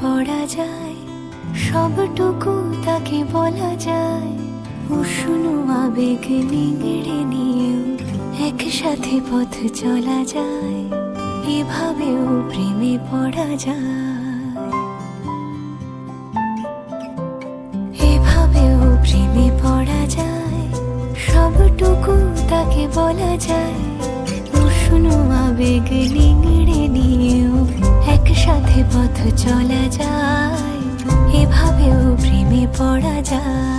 পড়া যায়, সবটুকু তাকে বলা যায়। উষ্ণ আবেগ নিংড়ে নিয়েও একসাথে পথ চলা যায়, এভাবেও প্রেমে পড়া যায়। এভাবেও প্রেমে পড়া যায়, সবটুকু তাকে বলা যায়। উষ্ণ আবেগ নিংড়ে একসাথে পথ চলা যায়, এভাবেও প্রেমে পড়া যায়।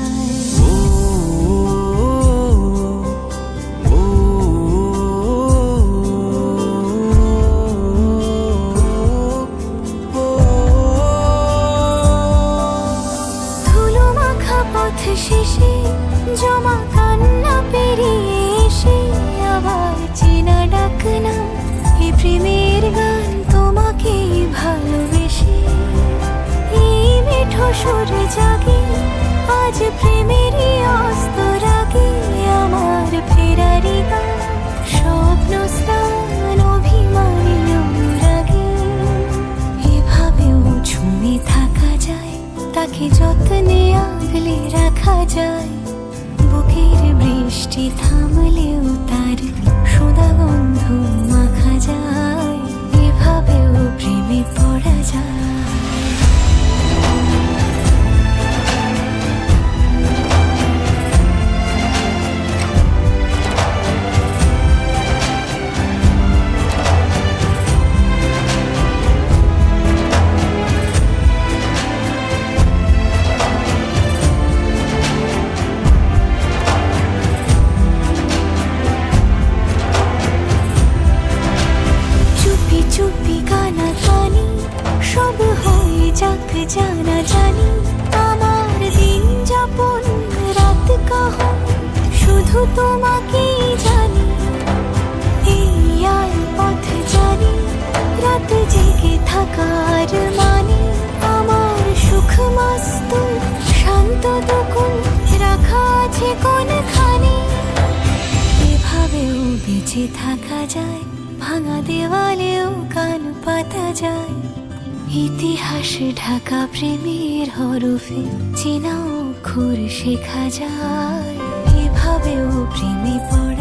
শেষে জমা কান্না পেরিয়ে এসে আবার চেনা ডাক নাম এ প্রেমের সুর জাগি, আজ প্রেমেরই অস্ত রাগি, আমার ফেরারি স্বপ্ন স্নান অভিমানী অনুরাগে এভাবেও ঝুমে থাকা যায়, তাকে যত্নে আগলে রাখা যায়। জানা জানি, আমার দিন যাপন রাত কাহন, শুধু তোমাকেই জানি। এই আর পথ জানি, রাত জেগে থাকার মানে আমার সুখ মস্ত, শান্ত দুকুন রাখা আছে কোনখানে। এভাবেও বেঁচে থাকা যায়, ভাঙা দেওয়ালেও কান পাতা যায়। ইতিহাস ঢাকা প্রেমের হরফে চেনা অক্ষর শেখা যায়। এভাবেও প্রেমে পড়া